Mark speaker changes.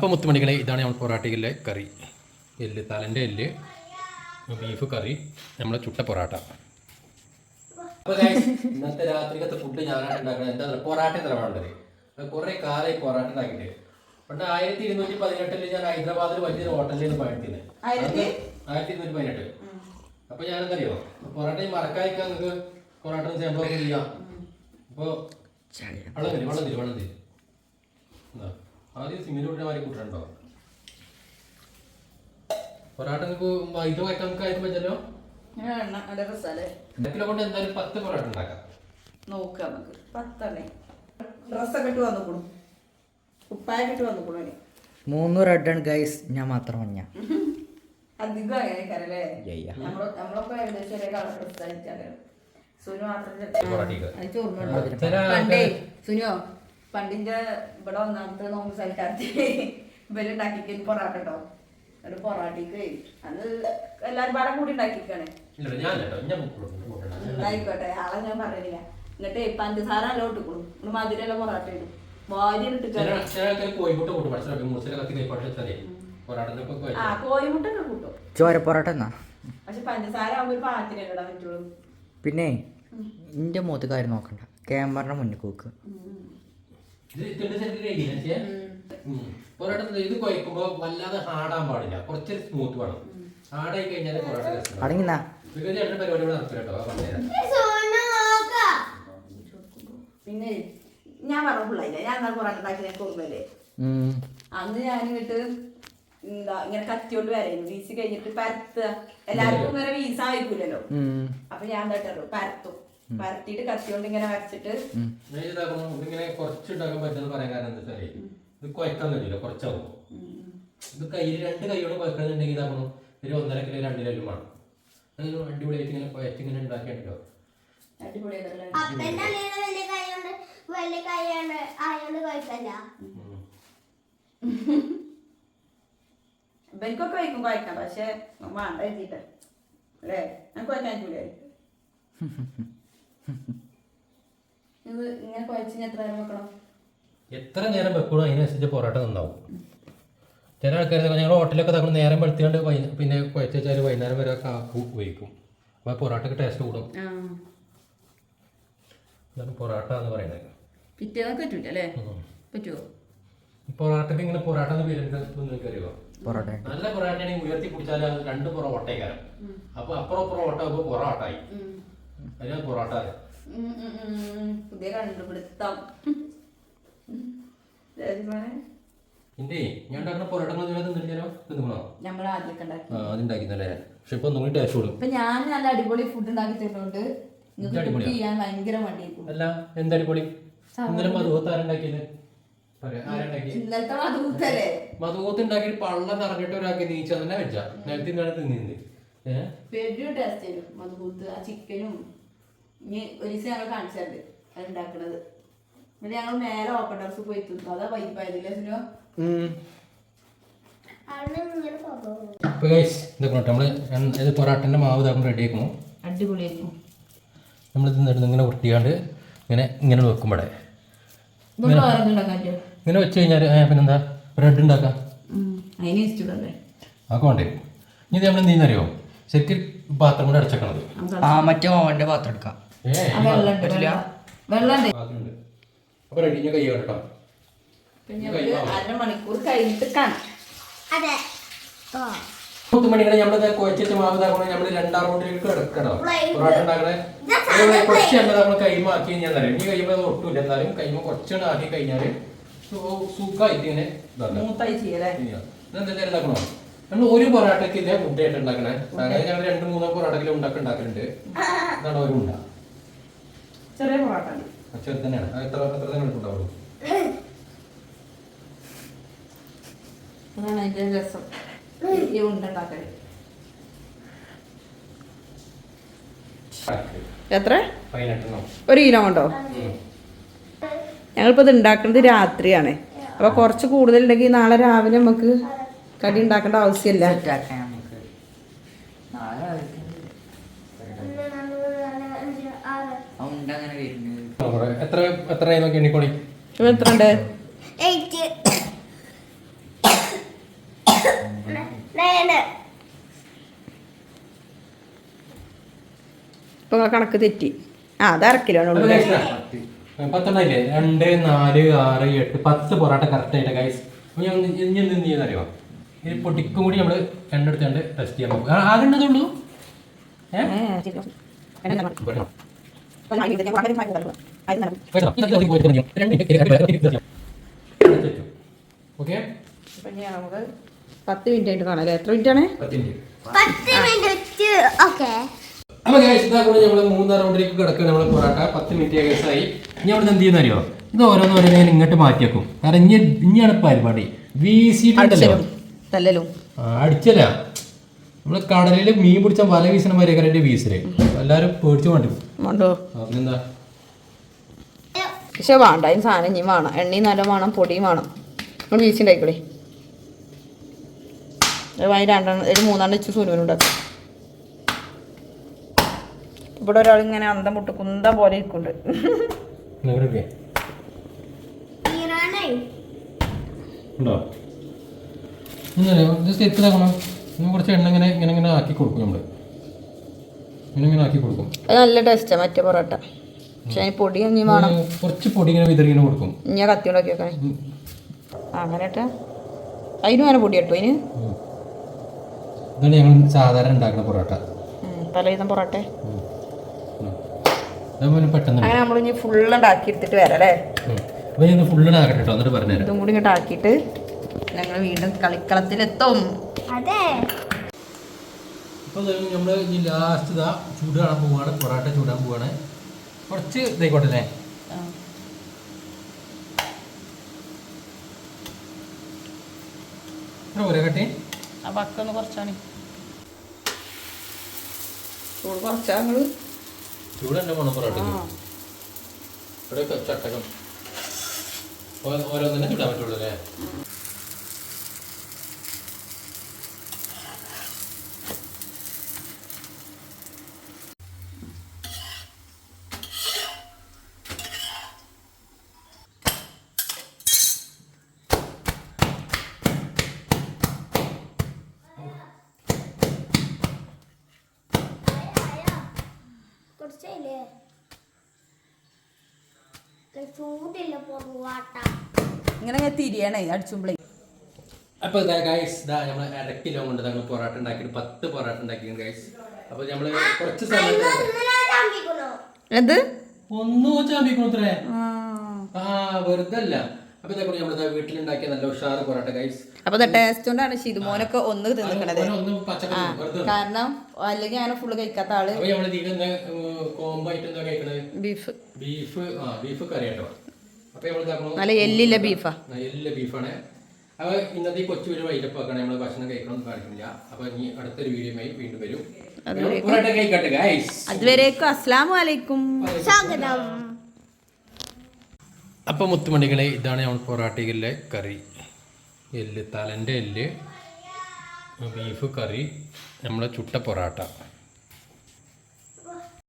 Speaker 1: അപ്പോൾ മുത്തുമണികളെ ഇതാണ് നമ്മൾ പൊറാട്ടയിലെ കറി. എല്ല് തലന്റെ എല്ല് ബീഫ് കറി നമ്മളെ ചുട്ട പൊറാട്ട. അപ്പോൾ ഇന്നത്തെ രാത്രിക്കത്തെ ഫുഡ് ഞാനാണ് ഉണ്ടാക്കുന്നത് എന്താ പറയുക പൊറാട്ട വേണ്ടത് കുറേ കാലമായി പൊറാട്ട ഉണ്ടാക്കിയിട്ട് പണ്ട് ആയിരത്തി ഇരുന്നൂറ്റി പതിനെട്ടിൽ ഞാൻ ഹൈദരാബാദിൽ വലിയൊരു ഹോട്ടലിൽ നിന്ന്
Speaker 2: ആയിരത്തി?
Speaker 1: ആയിരത്തി ഇരുന്നൂറ്റി പതിനെട്ട്. അപ്പൊ ഞാനെന്തറിയോ പൊറാട്ട മറക്കാതിരിക്കാൻ നിങ്ങൾക്ക് പൊറാട്ട സാമ്പിളൊക്കെ ചെയ്യാം. അപ്പൊ വെള്ളം തരും വെള്ളം തരും വെള്ളം തരും. എന്താ? ആദ്യം സിമെന്റ് കൂട്ടിയ മാറി കൂട്ടണ്ടോ പൊറാട്ട മൈദ വയ്ക്കാൻ നമുക്ക് ആയിരിക്കും പറ്റല്ലോ കിലോ കൊണ്ട് എന്തായാലും പത്ത് പൊറാട്ട ഉണ്ടാക്കാം.
Speaker 2: നോക്കാം നമുക്ക്. പത്തണ്ണേ ഡ്രസ്സൊക്കെ ഇട്ട് വന്നുകൂടും കുപ്പായൊക്കെ ഇട്ട് വന്നുകൂടും ഇനി.
Speaker 3: മൂന്ന് റെഡ് ആണ് ഗൈസ് ഞാൻ മാത്രം മഞ്ഞ.
Speaker 2: അധികം അങ്ങനെയൊക്കെ നമ്മളൊക്കെ ഏകദേശം ഒരേ കളർ ഡ്രസ് ആയിട്ടാണ് സുനു മാത്രം ചോറിനുണ്ട് സുനിയോ പണ്ടിന്റെ ഇവിടെ ഒന്നാമത്തെ നോമ്പ് സൽക്കാരത്തിൽ ഇവരുണ്ടാക്കിക്ക് പൊറാട്ട കേട്ടോ എന്നിട്ട് പൊറാട്ടിക്ക് അത് എല്ലാരും പാടെ കൂടി ഉണ്ടാക്കിക്കാണ്. ആയിക്കോട്ടെ. ആളെ ഞാൻ പറയുന്നില്ല എന്നിട്ട് പഞ്ചസാര എല്ലാം ഇട്ടുകൊടുക്കും. എന്നിട്ട് മധുരെല്ലാം പൊറാട്ട ഇടും. ഭാര്യ ആ കൂട്ടും.
Speaker 3: ചോര പൊറോട്ട എന്നാ?
Speaker 2: പക്ഷെ പഞ്ചസാര ഒരു പാത്തിനെ ഇടാൻ പറ്റുള്ളൂ?
Speaker 3: പിന്നെ നിന്റെ മുഖത്ത് കാര്യം നോക്കണ്ട. ക്യാമറ മുന്നിൽ കൂക്ക്
Speaker 1: പൊറോട്ട ഇത് കുഴക്കുമ്പോ വല്ലാതെ ഹാർഡാൻ പാടില്ല. കുറച്ചൊരു സ്മൂത്ത് വേണം. ഹാർഡായി കഴിഞ്ഞാൽ പൊറോട്ട രസം
Speaker 3: അടങ്ങിന്നാ
Speaker 1: ഇത് രണ്ട് പരിപാടികൾ നടക്കും കേട്ടോ. ആ പറഞ്ഞുതരാം
Speaker 2: പിന്നെ ഞാൻ പറഞ്ഞ ഞാൻ എന്നാൽ പൊറാട്ട ഉണ്ടാക്കി ഞാൻ അന്ന് ഞാൻ ഇങ്ങോട്ട് എന്താ ഇങ്ങനെ കത്തിയോണ്ട് വരായിരുന്നു വീസി കഴിഞ്ഞിട്ട് പരത്തുക. എല്ലാവർക്കും വേറെ വീസ ആയിരിക്കൂലല്ലോ അപ്പൊ ഞാൻ എന്താ പരത്തും. പരത്തിയിട്ട് കത്തിയോണ്ട് ഇങ്ങനെ വരച്ചിട്ട്
Speaker 1: ഇതിങ്ങനെ കുറച്ച് ഉണ്ടാക്കാൻ പറ്റുമെന്ന് പറയാൻ കാരണം എന്താ ഇത് കുഴക്കാൻ കഴിയില്ല കുറച്ചാവും. ഇത് കയ്യിൽ രണ്ട് കൈയോട് കുഴക്കണമെന്നുണ്ടെങ്കിൽ ഇതാക്കണം ഒരു ഒന്നര കിലോ രണ്ട് കിലോ വേണം. അതൊരു അടിപൊളിയായിട്ട് ഇങ്ങനെ കുഴച്ച് ഇങ്ങനെ ഉണ്ടാക്കിയിട്ടുണ്ടോ?
Speaker 2: ഇവർക്കൊക്കെ വയ്ക്കും കുഴക്കാം പക്ഷെ വേണ്ട എഴുതിയിട്ട് അല്ലേ? ഞാൻ കുഴക്കാൻ കൂലേ ഇത് ഇങ്ങനെ കുഴച്ച് എത്ര നേരം വെക്കണം?
Speaker 1: എത്ര നേരം വെക്കണോ അതിനനുസരിച്ച് പൊറോട്ട നന്നാവും. ചില ആൾക്കാർ ഞങ്ങൾ ഹോട്ടലൊക്കെ നമ്മൾ നേരം വെളുത്തിയാണ്ട് പിന്നെ കുഴച്ച് വെച്ചാൽ വൈകുന്നേരം വരെ കാക്കു ഉപയോഗിക്കും അപ്പോൾ പൊറോട്ടക്ക് ടേസ്റ്റ് കൂടും. ഇതാണ് പൊറോട്ട എന്ന് പറയുന്നത്.
Speaker 2: പിറ്റേന്നൊക്കെ പറ്റൂല അല്ലേ. പറ്റുമോ
Speaker 1: പൊറോട്ടക്ക് ഇങ്ങനെ പൊറോട്ട എന്ന് പേര് നിങ്ങൾക്ക് അറിയുമോ
Speaker 3: പൊറോട്ട.
Speaker 1: നല്ല പൊറോട്ടയാണെങ്കിൽ ഉയർത്തി പിടിച്ചാൽ രണ്ട് പൊറോട്ടയ്ക്കാരം അപ്പൊ അപ്പുറം പൊറോട്ട ആകുമ്പോൾ പൊറോട്ടായി അതിനാ പൊറോട്ട.
Speaker 2: പുതിയ കണ്ടുപിടുത്തം.
Speaker 1: ഇന്റെ ഞാൻ ഉണ്ടാക്കുന്ന തിന്നണോ?
Speaker 2: നമ്മൾ ആദ്യമൊക്കെ ഉണ്ടാക്കി.
Speaker 1: ആ അതുണ്ടാക്കുന്നല്ലേ? പക്ഷെ ഇപ്പൊ ഒന്നും കൂടി ടേസ്റ്റ് കൂടും.
Speaker 2: ഇപ്പൊ ഞാൻ നല്ല അടിപൊളി ഫുഡ് ഉണ്ടാക്കി തരുന്നുണ്ട്. നിങ്ങൾക്ക് കുക്ക് ചെയ്യാൻ ഭയങ്കര
Speaker 1: അല്ല എന്തടിപൊളി ഇന്നലെ മധുഹത്ത് ആരുണ്ടാക്കിയത് പറയാ ആരുണ്ടാക്കി
Speaker 2: ഇന്നലത്തെ മധുത്തല്ലേ
Speaker 1: മധുഹത്ത് ഉണ്ടാക്കി പള്ള നിറഞ്ഞിട്ട് ഒരാൾക്ക് നീച്ച തന്നെ വെച്ച തിന്നിരുന്നത്.
Speaker 2: പെരും ടേസ്റ്റ് ചെയ്യും ആ ചിക്കനും ഇനി ഒരു ദിവസം ഞങ്ങൾ കാണിച്ചത് അത് ഉണ്ടാക്കണത് പിന്നെ ഞങ്ങൾ നേരെ ഓപ്പൺ ഹൗസ് പോയി തിന്നു. അതാ വൈപ്പായതില്ലേ സുനോ?
Speaker 4: അവിടെ ഇങ്ങനെ പോകും
Speaker 1: അപ്പൊ ഗൈസ് ഇതൊക്കെ എണ്ണ- ഇത് പൊറോട്ടന്റെ മാവ് ഇതാകുമ്പോൾ റെഡി ആക്കുന്നു
Speaker 2: അടിപൊളിയായിരുന്നു
Speaker 1: നമ്മൾ ഇത് നടന്ന് ഇങ്ങനെ ഉരുട്ടിയാണ്ട് ഇങ്ങനെ ഇങ്ങനെ
Speaker 2: ഉണ്ടാക്കാൻ പറ്റുമോ
Speaker 1: ഇങ്ങനെ വെച്ച് കഴിഞ്ഞാൽ പിന്നെന്താ? ബ്രെഡ് ഉണ്ടാക്കാം അതൊക്കെ വേണ്ടേ ഇനി ഇത് നമ്മൾ എന്തെയ്യുന്നറിയോ ശരിക്കും പാത്രം കൂടെ അടച്ചേക്കണത്.
Speaker 3: ആ മറ്റേ ഓവന്റെ പാത്രം എടുക്കാം.
Speaker 1: അപ്പൊ റെഡി ഞാൻ കൈ കേട്ടോ
Speaker 2: അരമണിക്കൂർ കഴിഞ്ഞിട്ട് കാണാം.
Speaker 4: അതെ.
Speaker 1: കുഴച്ചിട്ട് മാവ് നമ്മൾ രണ്ടാം റൗണ്ടിലേക്ക് കിടക്കണം. പൊറോട്ട ഉണ്ടാക്കണേ. അതേപോലെ കുറച്ച് എണ്ണ നമ്മൾ കൈമ ആക്കി കഴിഞ്ഞാൽ അറിയാം ഇനി കൈമ അത് ഒട്ടുമില്ല എന്നാലും കൈമ കുറച്ചെണ്ണ ആക്കി കഴിഞ്ഞാൽ സുഖമായിട്ട് ഇങ്ങനെ ഇതാക്കാം.
Speaker 2: മൂത്തായി ചെയ്യല്ലേ?
Speaker 1: ഇതെന്താ ഉണ്ടാക്കണോ നമ്മൾ ഒരു പൊറാട്ടയ്ക്ക് ഇതേ മുട്ടയായിട്ട് ഉണ്ടാക്കണേ. ഞങ്ങൾ രണ്ട് മൂന്നോ പൊറാട്ടക്കിലും ഉണ്ടാക്കി ഉണ്ടാക്കലുണ്ട് ഇതാണ് ഒരു ഉണ്ട
Speaker 2: ചെറിയ പൊറോട്ട മതി.
Speaker 1: ചെറുത് തന്നെയാണ്. അത് എത്ര എത്ര തന്നെ എടുക്കുന്നുണ്ടാവുള്ളൂ
Speaker 2: അതാണ് അതിന്റെ രസം. ഈ ഉണ്ട ഉണ്ടാക്കൽ എത്ര?
Speaker 1: പതിനെട്ടെണ്ണം.
Speaker 2: ഒരു കിലോ കൊണ്ടോ ഞങ്ങളിപ്പോൾ ഇത് ഉണ്ടാക്കുന്നത് രാത്രിയാണ്. അപ്പോൾ കുറച്ച് കൂടുതലുണ്ടെങ്കിൽ നാളെ രാവിലെ നമുക്ക് കടി ഉണ്ടാക്കേണ്ട ആവശ്യമില്ല
Speaker 3: സെറ്റാക്കാം നമുക്ക് നാളെ രാവിലെ
Speaker 4: ഒന്ന് രണ്ട് മൂന്ന് നാല് അഞ്ച് ആറ്
Speaker 3: അതുകൊണ്ട് അങ്ങനെ വരുന്നത്.
Speaker 1: എത്ര എത്ര നോക്കി എണ്ണിക്കോളി?
Speaker 2: ഇപ്പം എത്ര ഉണ്ട്
Speaker 4: എയ്റ്റ്. നയന
Speaker 2: ഇപ്പൊ കണക്ക് തെറ്റി. ആ അത് അരക്കിലോണുള്ളൂ
Speaker 1: പത്തെണ്ണല്ലേ രണ്ട് നാല് ആറ് എട്ട് പത്ത് പൊറോട്ട കറക്റ്റ് ആയിട്ട് ഗൈസ് അപ്പൊ ഞാൻ ഇനി ഇനി എന്ത് ചെയ്യുന്നറിയോ ഈ പൊട്ടിക്കും കൂടി നമ്മൾ എണ്ണ എടുത്തുകൊണ്ട് ടെസ്റ്റ് ചെയ്യാൻ പോകും ആകേണ്ടതുള്ളൂ ഏഹ് ഓക്കെ
Speaker 2: നമുക്ക് പത്ത് മിനിറ്റ് ആയിട്ട് കാണാം എത്ര മിനിറ്റ് ആണ്
Speaker 1: അപ്പൊ നമ്മൾ മൂന്നാം റൗണ്ടിലേക്ക് കിടക്കുക നമ്മളെ പൊറോട്ട പത്ത് മിനിറ്റ് ഏകദേശമായി ഇനി നമ്മൾ എന്ത് ചെയ്യുന്ന അറിയോ ഇത് ഓരോന്ന് ഓരോന്ന് ഞാൻ ഇങ്ങോട്ട് മാറ്റിയേക്കും കാരണം ഇനി ഇനിയാണ് പരിപാടി
Speaker 2: തല്ലലും
Speaker 1: ആ, അടിച്ചല്ല. നമ്മൾ കടലിൽ മീൻ പിടിച്ച വല വീശണ മാതിരി വീശൽ. എല്ലാരും പേടിച്ചു വേണ്ടി
Speaker 2: പക്ഷെ വേണ്ട അതിന് സാധനം ഇനി വേണം. എണ്ണയും നല്ല വേണം പൊടിയും വേണം. നമ്മൾ വീശിണ്ടായിക്കൂടെ അതിന് രണ്ടെണ്ണം ഒരു മൂന്നെണ്ണം വെച്ച് സുനുവിനുണ്ടാക്കും ഇവിടെ ഒരാൾ ഇങ്ങനെ അന്തം മുട്ട് കുന്ത പോലെ ഇരിക്കുന്നുണ്ട്.
Speaker 1: കുറച്ച് എണ്ണ ഇങ്ങനെ ഇങ്ങനെ ഇങ്ങനെ ആക്കി കൊടുക്കും നമ്മൾ. ഇങ്ങനെ ഇങ്ങനെ ആക്കി കൊടുക്കും
Speaker 2: നല്ല ടേസ്റ്റാണ് മറ്റേ പൊറോട്ട. പക്ഷെ അതിന് പൊടി ഇനി വേണം.
Speaker 1: കുറച്ച് പൊടി ഇങ്ങനെ വിതറി ഇങ്ങനെ കൊടുക്കും.
Speaker 2: ഞാൻ കത്തി ഉണ്ടാക്കി വെക്കണേ. അങ്ങനെ ഇട്ടാ അതിന് വേണം പൊടി കേട്ടോ അതിന്.
Speaker 1: ഇതാണ് ഞങ്ങൾ സാധാരണ ഉണ്ടാക്കുന്ന പൊറോട്ട.
Speaker 2: തലേന്ന് പൊറോട്ട.
Speaker 1: ഉം. ഉം. പെട്ടെന്ന്
Speaker 2: അങ്ങനെ നമ്മൾ ഇനി ഫുള്ള് ഉണ്ടാക്കി എടുത്തിട്ട് വരാം അല്ലേ?
Speaker 1: കേട്ടോ
Speaker 2: ഇതും കൂടി ഇങ്ങോട്ട് ആക്കിയിട്ട് ഞങ്ങൾ വീണ്ടും കളിക്കളത്തിലെത്തും.
Speaker 4: അതെ.
Speaker 1: അപ്പോൾ നമ്മൾ ഈ ലാസ്റ്റ് ഇതാ ചൂടാൻ പോവുകയാണ് പൊറാട്ട ചൂടാൻ പോവുകയാണ് കുറച്ച് ഇതായിക്കോട്ടെ അല്ലേ? എത്ര പോരാ കട്ടി?
Speaker 2: ആ പക്കൊന്ന് കുറച്ചാണ്. ചൂട് കുറച്ചാ നിങ്ങൾ
Speaker 1: ചൂട് തന്നെ പോണം പൊറോട്ടയ്ക്ക്. ഇവിടെ ചട്ടകം. ഓരോന്നിനെ ചൂടാൻ പറ്റുള്ളൂ അല്ലേ?
Speaker 4: കുറച്ചില്ലേ ചൂടില്ല
Speaker 2: ഇങ്ങനെ തിരിയണേ അടിച്ചുമ്പളേ.
Speaker 1: അപ്പൊ ഇതാ ഗൈസ് ഇതാ നമ്മൾ അര കിലോ കൊണ്ട് നമ്മൾ പൊറോട്ട ഉണ്ടാക്കിയിട്ട് പത്ത് പൊറോട്ട ഉണ്ടാക്കിയിട്ടുണ്ട് ഗൈസ് അപ്പൊ നമ്മൾ കുറച്ച് സമയത്ത്
Speaker 2: എന്ത്?
Speaker 1: ഒന്നോ ചാമ്പിക്കണത്രേ ആ. വെറുതെ അല്ല അപ്പൊ ഇതേ നമ്മൾ വീട്ടിലുണ്ടാക്കിയ നല്ല ഉഷാറ് പൊറോട്ട ഗൈസ്
Speaker 2: അപ്പൊ ടേസ്റ്റ് കൊണ്ടാണ് ഷിതുമോനൊക്കെ ഒന്ന് തിന്നിക്കണത് കാരണം അല്ലെങ്കിൽ അങ്ങനെ ഫുള്ള് കഴിക്കാത്ത
Speaker 1: ആൾ
Speaker 2: ബീഫ്.
Speaker 1: ബീഫ് ബീഫ് കറി കേട്ടോ
Speaker 2: നല്ല എല്ലില്ല ബീഫാ.
Speaker 1: എല്ല ബീഫാണ്. അപ്പൊ ഇന്നത്തെ ഈ കൊച്ചു വൈകിട്ട് വൈകിട്ടപ്പാക്കാണ് നമ്മൾ ഭക്ഷണം കഴിക്കണം കാണിക്കുന്നില്ല. അപ്പൊ ഇനി അടുത്തൊരു വീഡിയോയുമായി വീണ്ടും വരും.
Speaker 2: അതുവരേക്കും അസ്സലാമു അലൈക്കും
Speaker 4: സ്വാഗതം.
Speaker 1: അപ്പോൾ മുത്തുമണികളെ ഇതാണ് നമ്മൾ പൊറാട്ടയിലെ കറി. എല്ല് തലന്റെ എല്ല് ബീഫ് കറി നമ്മളെ ചുട്ട പൊറാട്ട.